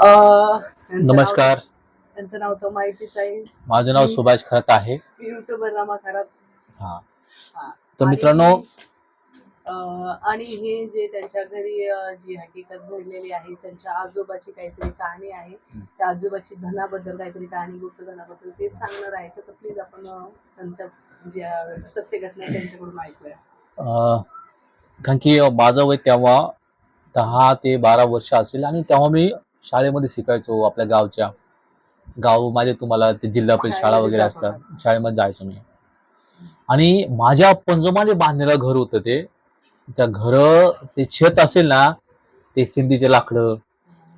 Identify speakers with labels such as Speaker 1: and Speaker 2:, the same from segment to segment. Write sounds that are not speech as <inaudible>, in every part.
Speaker 1: नमस्कार.
Speaker 2: त्यांचं नाव तर माहितीच आहे.
Speaker 1: माझं नाव सुभाष खरत आहे.
Speaker 2: युट्यूबर रमा खराब
Speaker 1: हा. तर मित्रांनो
Speaker 2: आणि हे जे त्यांच्या घरी जी हकीकत घडलेली आहे त्यांच्या आजोबाची काहीतरी कहाणी आहे त्या आजोबाची धनाबद्दल काहीतरी कहाणी गुप्त धनाबद्दल ते सांगणार आहे. तर प्लीज आपण त्यांच्या सत्य घटना त्यांच्याकडून ऐकूया.
Speaker 1: कारण की माझं वय तेव्हा दहा ते बारा वर्ष असेल आणि तेव्हा मी शाळेमध्ये शिकायचो आपल्या गावच्या. गाव माझे तुम्हाला ते जिल्हा परिषद शाळा वगैरे असतात. शाळेमध्ये जायचो मी. आणि माझ्या पंजोमाने बांधलेलं घर होतं ते. त्या घर ते छत असेल ना ते सिंधीचे लाकडं.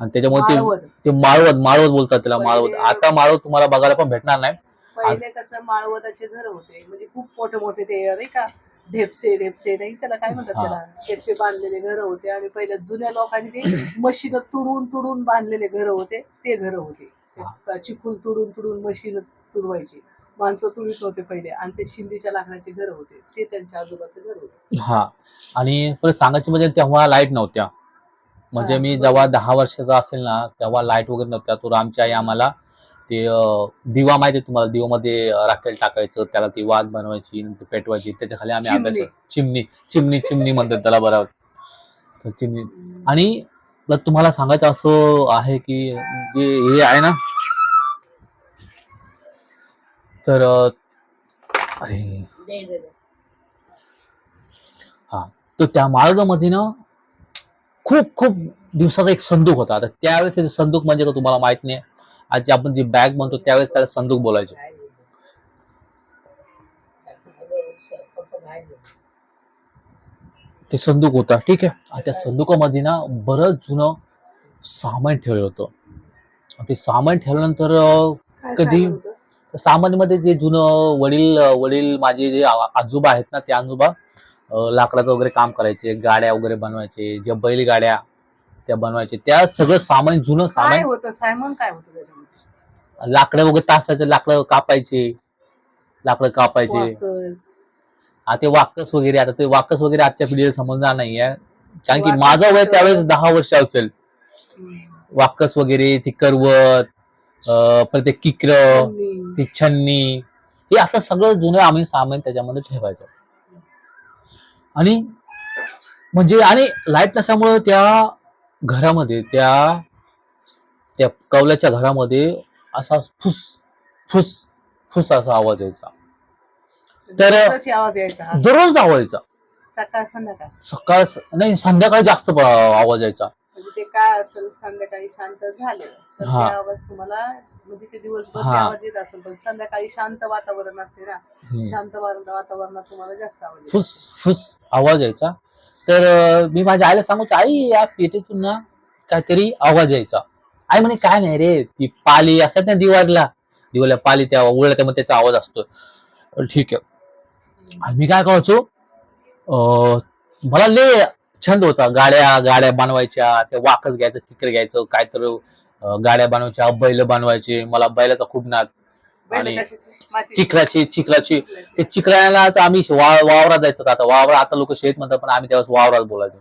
Speaker 1: आणि त्याच्यामध्ये ते
Speaker 2: माळवत.
Speaker 1: ते माळवत माळवत बोलतात त्याला माळवत. आता माळवत तुम्हाला बघायला पण भेटणार नाही.
Speaker 2: पहिले कसं माळवताचे घर होते. म्हणजे खूप मोठे मोठे ते नाही का? ढेपसे ढेपसे नाही त्याला काय म्हणतात. त्याला? त्याचे बांधलेले घर होते आणि पहिल्या जुन्या लोकांनी ते मशीन तुडून तुडून बांधलेले घर होते ते घर होते. ते चिखल तुडून तुडून मशीन तुडवायची. माणसं तुडीत नव्हते पहिले आणि ते शिंदीच्या लाकडाचे घर होते. ते त्यांच्या आजोबाचं घर होते.
Speaker 1: हा. आणि परत सांगायचं म्हणजे तेव्हा लाइट नव्हत्या. म्हणजे मी. जेव्हा दहा वर्षाचा असेल ना तेव्हा लाइट वगैरे नव्हत्या. तर आमची आई आम्हाला ते दिवा माहिती तुम्हाला? दिवामध्ये राखेल टाकायचं त्याला ती वाद बनवायची पेटवायची त्याच्याखाली आम्ही. अभ्यास चिमणी चिमणी चिमणी म्हणतात त्याला बरोबर. तर चिमणी. आणि तुम्हाला सांगायचं असं आहे की जे हे आहे ना तर अरे. हा. तर त्या माळगामध्ये ना खूप खूप दिवसाचा एक संदूक होता. आता त्यावेळेस संदूक म्हणजे का तुम्हाला माहीत नाही आज आपण जी बॅग म्हणतो त्यावेळेस त्याला संदूक बोलायचे. ते संदूक होता ठीक आहे. त्या संदुकामध्ये ना बरंच जुनं सामान ठेवलं होतं. ते सामान ठेवल्यानंतर कधी-? त्या सामान्यमध्ये जे जुनं वडील वडील माझे जे आजोबा आहेत ना ते आजोबा लाकडाचं वगैरे काम करायचे गाड्या वगैरे बनवायचे ज्या बैलगाड्या त्या बनवायचे. त्या सगळं सामान जुनं सामान
Speaker 2: होतं? सायमन काय होतं
Speaker 1: लाकडं वगैरे तासाचे लाकडं कापायचे. लाकडं कापायचे.
Speaker 2: वाकस.
Speaker 1: आता ते वाकस वगैरे आता ते वाकस वगैरे आजच्या पिढीला समजणार नाहीये कारण की
Speaker 2: वाकस
Speaker 1: माझं वय त्यावेळेस दहा वर्ष असेल. वाकस वगैरे ती करवत अं, परत ते किकर. ती छन्नी. हे असं सगळं जुनं आम्ही सामान त्याच्यामध्ये ठेवायचो. आणि म्हणजे आणि लाइट नसल्यामुळं त्या घरामध्ये त्या त्या कौलाच्या घरामध्ये असा फुस फुस फुस असा आवाज यायचा तर-
Speaker 2: दररोजची आवाज यायचा.
Speaker 1: दररोज आवाज यायचा
Speaker 2: सकाळ संध्याकाळ
Speaker 1: सकाळ नाही संध्याकाळी जास्त आवाज यायचा
Speaker 2: म्हणजे ते काय असेल संध्याकाळी शांत झालं तर
Speaker 1: हा.
Speaker 2: ते आवाज तुम्हाला म्हणजे ते दिवसभर ते
Speaker 1: हा.
Speaker 2: आवाज येत असेल पण संध्याकाळी शांत वातावरण असते ना
Speaker 1: हम्म.
Speaker 2: शांत वार- वातावरणात तुम्हाला जास्त आवाज येतो.
Speaker 1: फुस फुस आवाज यायचा तर अं, मी माझ्या आईला सांगू आई या पेटीतून ना काहीतरी आवाज यायचा आई म्हणे काय नाही रे ती पाली असतात ना दिवाळीला दिवाळीला पाली त्या उघडल्या मग त्याचा आवाज असतो. तर ठीक आहे. आणि मी काय करायचो मला लय छंद होता. गाड्या गाड्या बनवायच्या ते वाकस घ्यायचं किकर घ्यायचं काय तर गाड्या बनवायच्या बैल बनवायचे. मला बैलाचा खूप नाद. आणि. चिखलाची चिखलाची. ते चिखलाला आम्ही वावरात जायचं. आता वावरात आता लोक शेत म्हणतात पण आम्ही त्यावेळेस वावरात बोलायचो.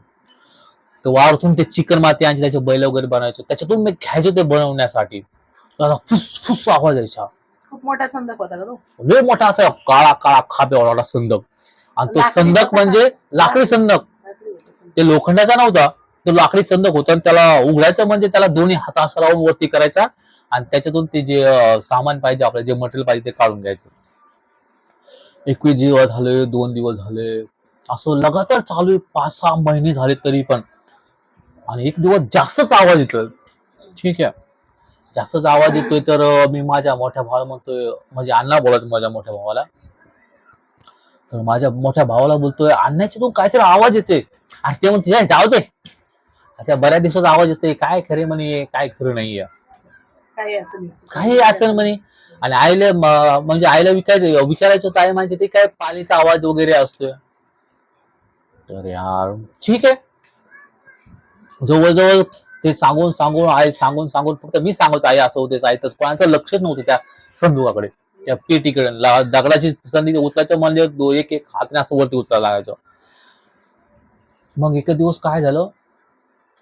Speaker 1: तर वावरातून ते चिकन माती आणि त्याचे बैल वगैरे बनवायचो. त्याच्यातून मी घ्यायचो ते बनवण्यासाठी. फुस फुस आवाज यायचा.
Speaker 2: खूप मोठा संदर्भ होता का तो?
Speaker 1: लय मोठा असा काळा काळा खाप्यावाला संदक. आणि तो संदक म्हणजे? लाकडी संदक. ते लोखंडाचा नव्हता तो लाकडी संदक होता आणि त्याला उघडायचं म्हणजे त्याला दोन्ही हात असा लावून वरती करायचा आणि त्याच्यातून ते जे सामान पाहिजे आपलं जे मटेरियल पाहिजे ते काढून घ्यायचं. एकवीस दिवस झाले दोन दिवस झाले. असं लगातार चालू आहे. पाच सहा महिने झाले तरी पण. आणि एक दिवस जास्तच आवाज येतोय. ठीक आहे. जास्तच आवाज येतोय तर मी माझ्या मोठ्या भावाला म्हणतोय म्हणजे अण्णा बोलायचं माझ्या मोठ्या भावाला. तर माझ्या मोठ्या भावाला बोलतोय अण्णाच्या तू काहीतरी आवाज येतोय. आणि ते म्हणते "ए, जाऊ दे. अशा बऱ्याच दिवसाचा आवाज येतोय काय खरे म्हणे काय खरं नाहीये.
Speaker 2: काही असं नाही.
Speaker 1: काही असेल म्हणे. आणि आईला म्हणजे आईला विकायचं विचारायचं होतं आई म्हणजे ते काय पालीचा आवाज वगैरे असतोय? तर यार ठीक आहे. जवळजवळ ते सांगून सांगून आई सांगून सांगून फक्त मी सांगतो आई असं होते आई तसं कोणाचं लक्षच नव्हतं त्या संदुकाकडे. त्या पेटीकडे. ला- दगडाची संधी उचलायचं म्हणजे दो- एक एक हातने असं वरती उचलायला लागायचं. मग एक दिवस काय झालं?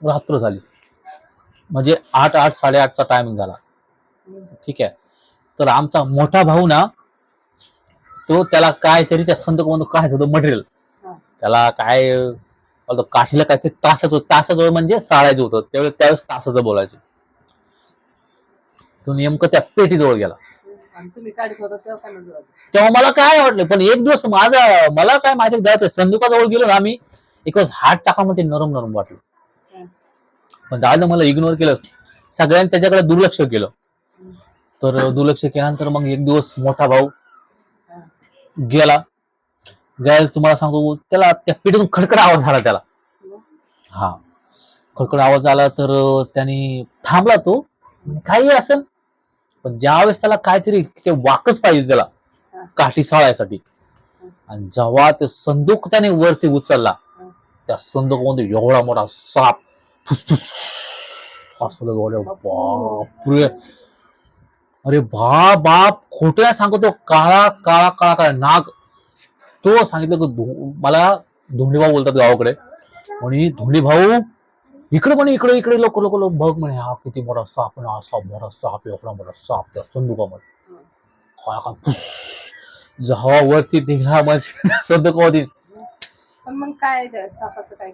Speaker 1: रात्र झाली. म्हणजे आठ आठ साडेआठचा टायमिंग झाला. ठीक आहे. तर आमचा मोठा भाऊ ना तो त्याला काय तरी त्या कोण काय होतं मटेरियल. त्याला काय बोलतो काठीला काय ते तासाचं तासाचं म्हणजे साळायचं होतं. त्यावेळेस त्यावेळेस तासाचं बोलायचं. तो नेमकं त्या पेटीजवळ गेला.
Speaker 2: तेव्हा
Speaker 1: मला काय वाटलं पण एक दिवस माझा मला काय माहिती द्यायचं संदुकाजवळ गेलो ना आम्ही एक वेळेस हात टाका मध्ये नरम नरम वाटलं. पण दादा मला इग्नोर केलं. सगळ्यांनी त्याच्याकडे दुर्लक्ष केलं. तर दुर्लक्ष केल्यानंतर मग एक दिवस मोठा भाऊ. गेला. गेला तुम्हाला सांगतो त्याला त्या पिढीतून खडखड आवाज झाला त्याला. हा. खडखड आवाज आला तर त्यांनी थांबला तो. काही असेल पण ज्यावेळेस त्याला काहीतरी ते वाकच पाहिजे त्याला. काठी साळायसाठी. आणि जेव्हा ते संदूक त्याने वरती उचलला. त्या संदूकमध्ये एवढा मोठा साप फुसफुस बापरे. अरे बा बाप खोटं नाही सांगतो काळा काळा काळा काळा नाग तो सांगितलं की मला धोंडी भाऊ बोलतात गावाकडे. म्हणे धोंडी भाऊ इकडे म्हणे इकडे इकडे लोक लोक लोक बघ म्हणे हा किती मोठा साप ना असा मोठा साप एवढा मोठा साप त्या संदुकामध्ये काय काय फुस. जेव्हा वरती निघाला म्हणजे <laughs> संदुकामध्ये
Speaker 2: पण मग काय सापाचं काय?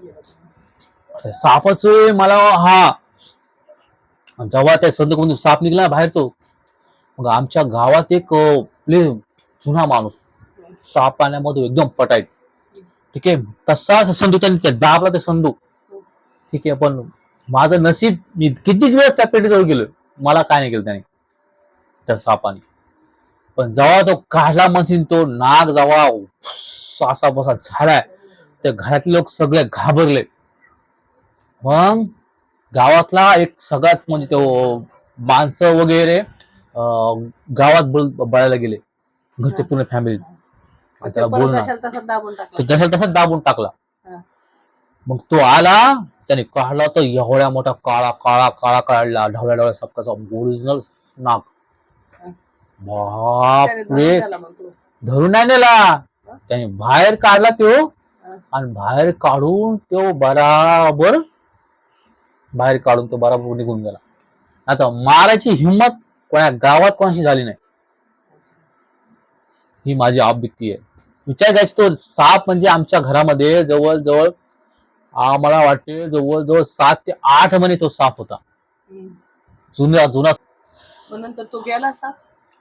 Speaker 1: सापाच मला हा. आणि जेव्हा त्या संदुकामधून साप निघाला बाहेर तो मग आमच्या गावात एक जुना माणूस. साप पाण्यामध्ये एकदम पटाईट ठीक आहे? तसाच संदूक त्यांनी त्या दाबला ते संदूक ठीक आहे पण माझं नशीब मी किती वेळेस त्या पेटीजवळ गेलो मला काय नाही केलं त्याने. त्या सापाने पण. जेव्हा तो काढला म्हणजे तो नाग जेव्हा असा बसा झालाय त्या घरातले लोक सगळे घाबरले. मग गावातला एक सगळ्यात म्हणजे तो माणसं वगैरे गावात बळ- बळायला गेले. घरचे पूर्ण फॅमिली त्याला
Speaker 2: दाबून
Speaker 1: तो
Speaker 2: टाकलं
Speaker 1: जसा तसा दाबून टाकला. मग तो आला त्याने काढला तर एवढ्या मोठा काळा काळा काळा काढला. ढवळ्या ढवळ्या सपकाचा ओरिजिनल
Speaker 2: हा.
Speaker 1: बापरे.
Speaker 2: त्याने धरून
Speaker 1: नाही नेला. त्याने बाहेर काढला तो. आणि बाहेर काढून तो बराबर बाहेर काढून तो बराबर निघून गेला. आता मारायची हिंमत कोणा गावात कोणाशी झाली नाही. ही माझी आवृत्ती आहे. विचार करायची तो साप म्हणजे आमच्या घरामध्ये जवळजवळ आम्हाला वाटते जवळजवळ सात ते आठ महिने तो साप होता. जुना जुना
Speaker 2: नंतर तो गेला साप?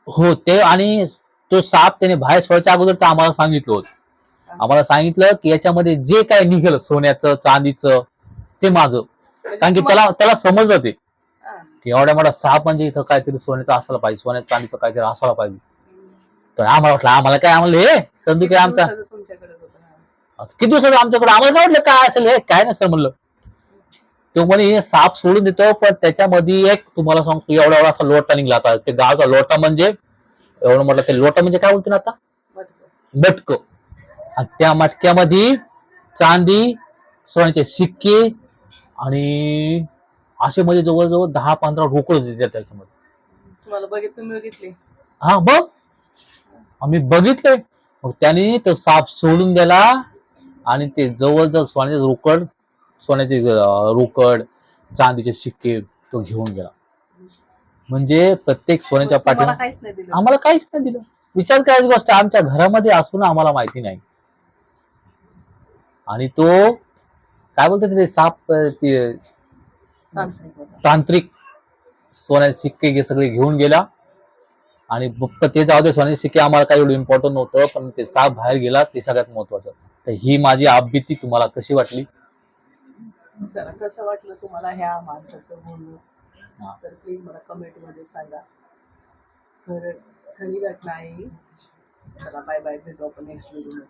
Speaker 1: हो ते आणि तो साप त्याने बाहेर सोडायच्या अगोदर तर आम्हाला सांगितलं होतं. आम्हाला सांगितलं की याच्यामध्ये जे काय निघेल सोन्याचं चांदीचं ते माझं.
Speaker 2: म्हणजे
Speaker 1: कारण की त्याला त्याला समजलं ते. की एवढ्या मोठा साप म्हणजे इथं काहीतरी सोन्याचं असायला पाहिजे सोन्याचं चांदीचं काहीतरी असायला पाहिजे. तर आम्हाला वाटलं आम्हाला काय आम्हाला हे?
Speaker 2: किती
Speaker 1: आहे आमचा. किती दिवसाचं आमच्याकडे? आम्हाला काय वाटलं काय असेल हे? काय नाही सर म्हणलं. तो म्हणे हे साप सोडून देतो पण त्याच्यामध्ये एक तुम्हाला सांगतो एवढा एवढा असा लोटा निघला आता ते गावचा लोटा म्हणजे एवढं म्हटलं ते लोटा म्हणजे काय बोलतो ना आता. मटक. आणि त्या मटक्यामध्ये चांदी सोन्याचे सिक्के आणि असे म्हणजे जवळजवळ दहा पंधरा रोकड होते त्या- त्याच्यामध्ये. हा बघ आम्ही बघितले मग त्यांनी तो साप सोडून दिला आणि ते जवळजवळ सोन्याचे रोकड सोन्याचे रोकड चांदीचे शिक्के तो घेऊन गेला. म्हणजे प्रत्येक सोन्याच्या पाठी
Speaker 2: काहीच नाही दिलं
Speaker 1: आम्हाला काहीच नाही दिलं. विचार करायची गोष्ट आमच्या घरामध्ये असून आम्हाला माहिती नाही. आणि तो काय बोलतो ते साप ते
Speaker 2: तांत्रिक.
Speaker 1: सोन्याचे सिक्के सगळे घेऊन गेला. आणि फक्त ते जाऊ दे सोन्याचे सिक्के आम्हाला काही एवढं इम्पॉर्टंट नव्हतं पण ते साप बाहेर गेला ते सगळ्यात महत्वाचं. तर ही माझी आपबीती तुम्हाला कशी वाटली?
Speaker 2: चला कसं वाटलं तुम्हाला ह्या माणसाचं बोलणं. तर प्लीज मला कमेंटमध्ये सांगा. खरं खरी घटना आहे. चला बाय बाय भेटू आपण नेक्स्ट व्हिडिओ